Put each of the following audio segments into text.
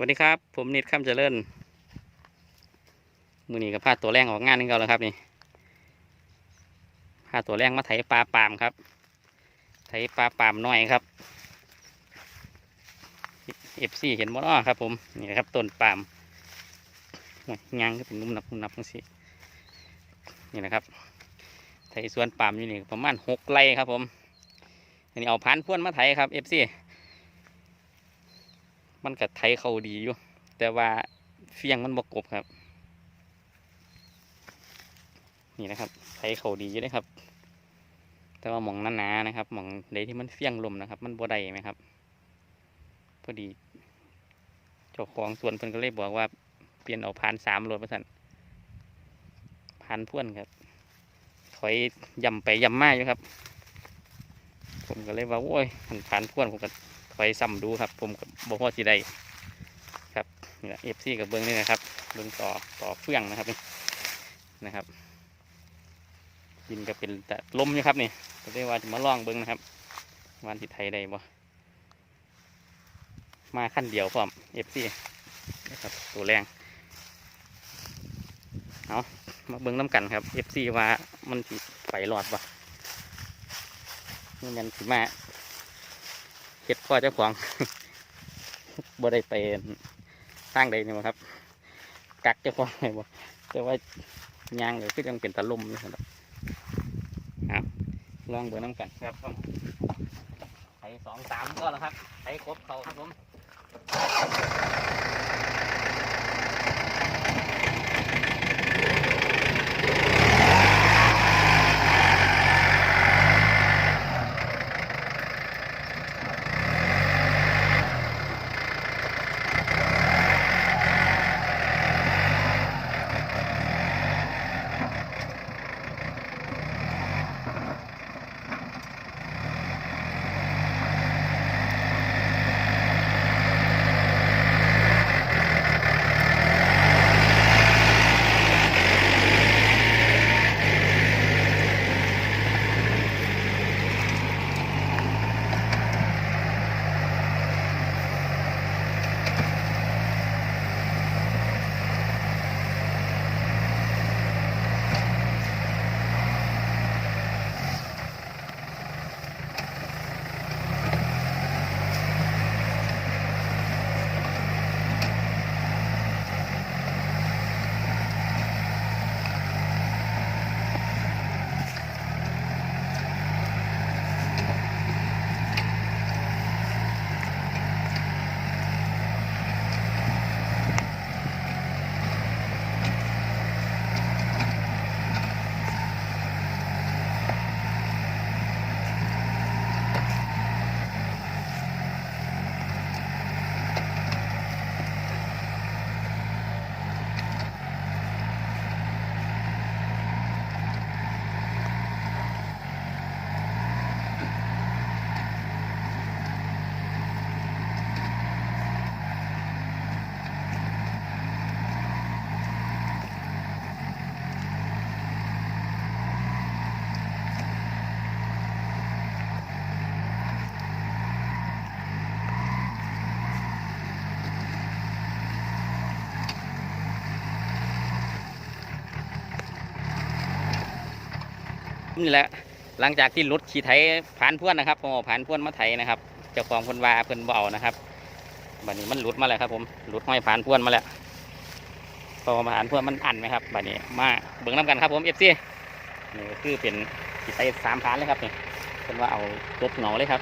วัสดีครับ ผมนิดข้ามเจริญมือนี้กับพาตัวแรงออกงานนึงเก่าแล้วครับนี่พาตัวแรงมาไถปลาปามครับ ไถปลาปามน้อยครับเอฟซีเห็นหมดอ้อครับ ผมนี่นะครับต้นปามยางก็เป็นนุ่มนับนุ่มนับจังสินี่นะครับไถสวนปามอยู่นี่ประมาณหกไร่ครับ ผมอันนี้เอาพันธุ์พ่วนมาไถครับเอฟซี มันกับไทยเขาดีอยู่ แต่ว่าเฟียงมันบกกบครับ นี่นะครับ ไทยเขาดีอยู่เลยครับ แต่ว่าหมองหนานะครับหมองใดที่มันเฟียงลมนะครับ มันบ่ได้ไหมครับ พอดีเจ้าของสวนเพิ่นก็เลยบอกว่าเปลี่ยนเอาพานสามรถมาสั่นพานพ่วนครับ ถอยย่ำไปย่ำมาอยู่ครับ ผมก็เลยว่าโอ้ยมันพานพ่วนผมก็ ไปซ้ำดูครับ ผมกับบ่พอสิได้ครับนี่แหละเอฟซีกับเบิ้งนี่นะครับ เบิ้งต่อต่อเฟื่องนะครับนี่นะครับยินก็เป็นแต่ลมอยู่ครับนี่ก็ได้ว่าจะมาลองเบิ้งนะครับวันที่ไทยได้บ่มาขั้นเดียวพร้อมเอฟซีนะครับตัวแรงเอามาเบิ้งน้ำกันครับเอฟซีว่ามันสิไปรอดบ่นี่มันสิมา เห็ดข้อเจ้าของบ่ได้ไปทางใดนี่ครับ กักเจ้าของไงบ่แต่ว่ายางเลยคือยังเป็นตะลุ่มนี่ครับครับลองเบอร์น้ำกันครับผมใส่สองสามก็แล้วครับใส่ครบเขาครับผม นี่แหละหลังจากที่รถขี่ไถผ่านพ่วนนะครับผมผ่านพ่วนมาไถนะครับเจ้าของเพิ่นว่าเพิ่นเบานะครับบัดนี้มันหลุดมาแล้วครับ ผมหลุดห้อยผ่านพ่วนมาแล้วพอมาผ่านพ่วนมันอันไหมครับบัดนี้มาเบิ่งน้ำกันครับผมเอฟซีนี่คือเป็นขี่ไถสามผ่านเลยครับนี่เพิ่นว่าเอาจบเหงาเลยครับ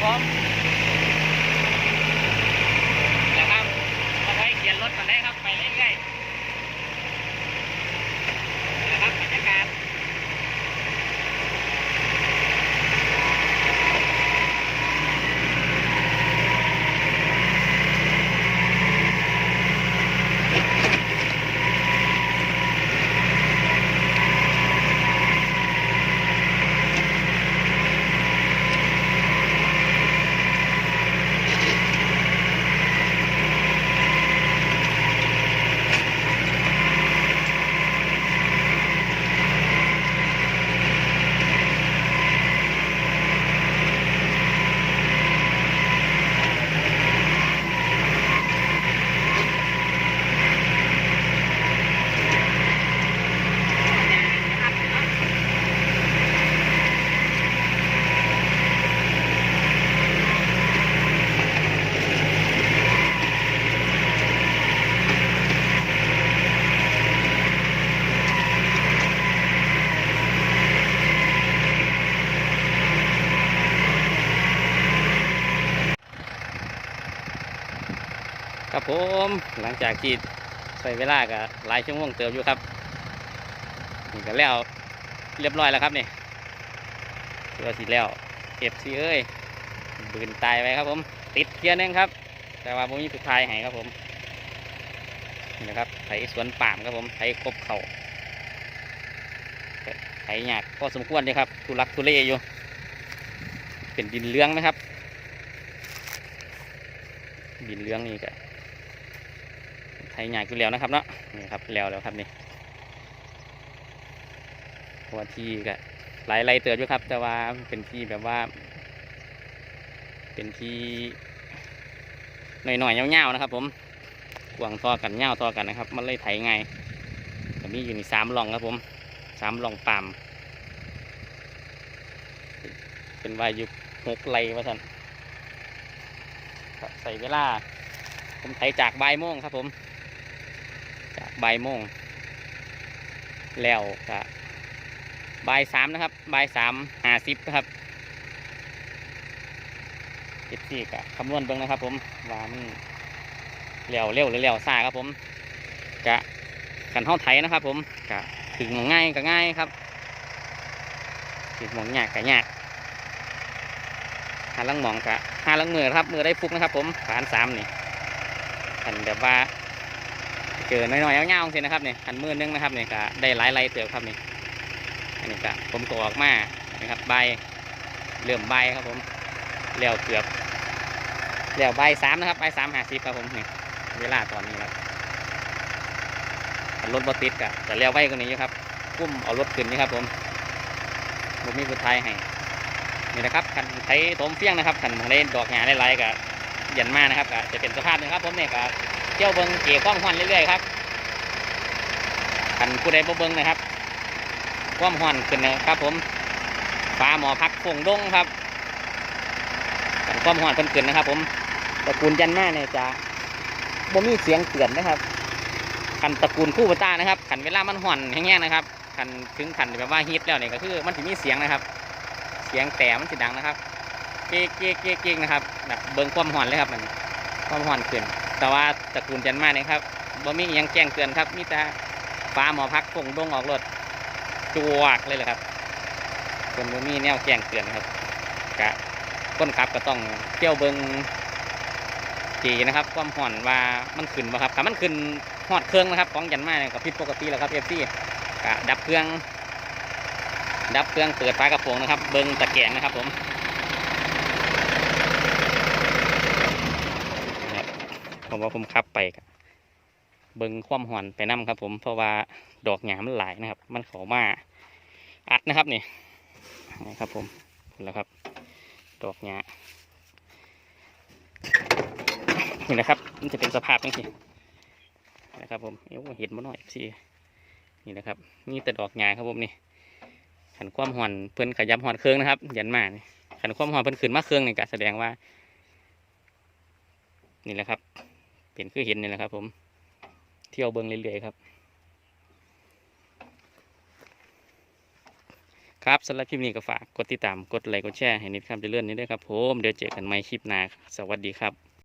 com. ผมหลังจากที่ใช้เวลาก็หลายชั่วโมงเติมอยู่ครับนี่ก็แล้วเรียบร้อยแล้วครับนี่ตัวสีแล้วเก็บสีเอ้ยบืนตายไปครับผม ติดเทียนนึงครับ แต่ว่าผมมีสุดท้ายให้ครับผมนี่นะครับไถสวนป่ามครับผมไถกบเขาไถหยากก็สมควรเลยครับทุลักทุเลอยู่ เป็นดินเลื้องนะครับ ดินเลื้องนี่ก็ ไถหยากอยู่แล้วนะครับเนาะนี่ครับแล้วแล้วครับนี่เพราะว่าที่ก็หลายไรเติบอยู่ครับ แต่ว่าเป็นที่แบบว่า เป็นที่หน่อยๆเงาวๆนะครับผมกวางทอกันเงาวทอกันนะครับ มันเลยไถง่ายก็มีอยู่ในสามหลองครับผมสามหลองป่ามเป็นวายุหกไรว่าท่านครับใส่เวลา ผมไถจากบ่ายโมงครับผม บ่ายโมงแล้วก็บ่ายสามนะครับบ่ายสามห้าสิบนะครับเอฟซีกะคำนวณเบิ่งนะครับ ผมว่ามันเร็วเร็วหรือเร็วซ่าครับผมกะกันห้องไถนะครับ ผมกะถึงมองง่ายก็ง่ายครับถึงมองยากก็ยากหาลังมองกะหาลังมือครับมือได้ฟุกนะครับ ผมผ่านสามนี่ขันแบบว่า เจอน้อยๆเงาๆสินะครับเนี่ยขันมือนึงนะครับเนี่ยกะได้หลายไรเติบครับนี่อันนี้กะผมก็ออกมานะครับใบเริ่มใบครับผมแล้วเกือบแล้วใบสามนะครับใบสามหาสิบครับผมนี่เวลาตอนนี้ครับรถบติดกะจะแล้วไว้กว่านี้อยู่ครับกุ้มเอารถขึ้นนี่ครับผมผมมีผู้ไทยให้นี่นะครับคันไทยโถมเฟี้ยงนะครับคันมองได้ดอกหญ้าได้ไรกะยันมานะครับกะจะเป็นสภาพหนึงครับผมเนี่ยกะเที่ยวเบิ้งเกี่ยวข้องหอนเรื่อยๆครับคันผู้ใดบ่เบิ้งนะครับความหอนขึ้นนะครับ ผมฟ้าหมอพักคงดงครับขันความหอนเพิ่นขึ้นนะครับ ผมตระกูลยันมาเนี่ยจะบ่มีเสียงเตือนนะครับขันตระกูลคู่ปตานะครับขันเวลามันหอนแห้งๆนะครับขันถึงขันแบบว่าฮิตแล้วเนี่ยก็คือมันจะมีเสียงนะครับ เสียงแต่มันจะดังนะครับ เก๊กเก๊กเก๊กนะครับแบบเบิ่งความหอนเลยครับมันความหอนขึ้น แต่ว่าตระกูลยันมาเนี่ยครับบ่มียังแจ้งเตือนครับมีแต่ฟ้าหมอพักคงดงออกรถจวกเลยแหละครับคนบ่มีแนวแจ้งเตือนครับกะคนขับก็ต้องเที่ยวเบิงจีนะครับ ความห่อนว่ามันขึ้นบ่ครับถ้ามันขึ้นหอดเครื่องนะครับของยันมาเนี่ยก็ผิดปกติแล้วครับเอฟซีก็ดับเครื่อง ดับเครื่องเปิดฝากระโปรงนะครับ เบิงตะแกรงนะครับผมนะครับ ผมว่าผมขับไปเบิงความหอนไปนํครับ ผมเพราะว่าดอกหยามมันหลายนะครับ มันเขามาอัดนะครับนี่นี่ครับ ผมแล้วครับ ดอกหญ้านี่นะครับ มันจะเป็นสภาพนี้สินะครับผมเอ้เห็นมาหน่อยสินี่นะครับนี่แต่ดอกหญ้าครับผมนี่ขันความหอนเพิ่นขยับหอนเครื่องนะครับยันมานี่ขันความหอนเพิ่นขึ้นมาเครื่องนี่ก็แสดงว่า นี่แหละครับ เป็นคือเห็นนี่แหละครับผม เที่ยวเบิ้งเรื่อยๆครับ ครับสำหรับคลิปนี้ก็ฝากกดติดตาม กดไลค์ กดแชร์ให้นิดคำจะเลื่อนนี้ด้วยครับผม เดี๋ยวเจอกันใหม่คลิปหน้า สวัสดีครับ